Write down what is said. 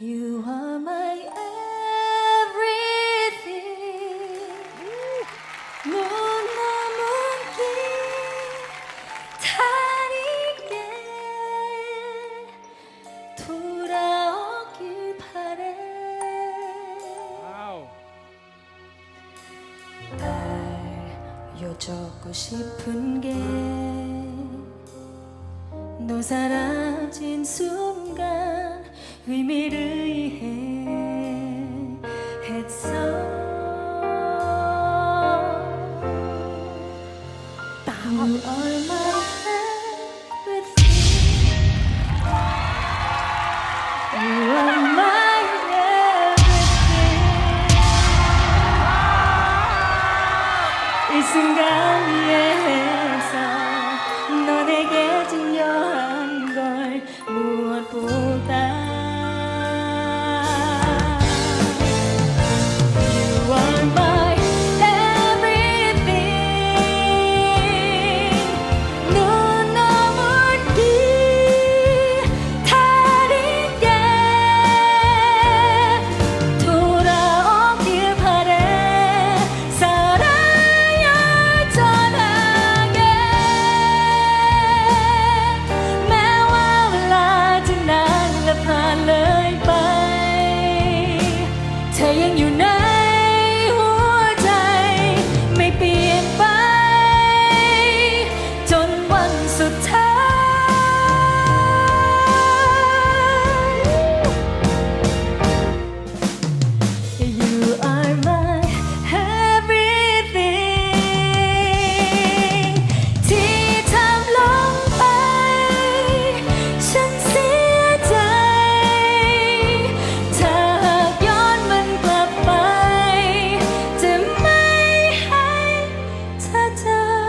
You are my everything. 눈 감은 길다리게 돌아오길 바래. 와우. 알려주고 싶은 게 너 사라진 순간 의미를 이해 했어 I'm all my head with you You are my everything 이 순간 위에서 너에게 중요한 걸 무엇보다 的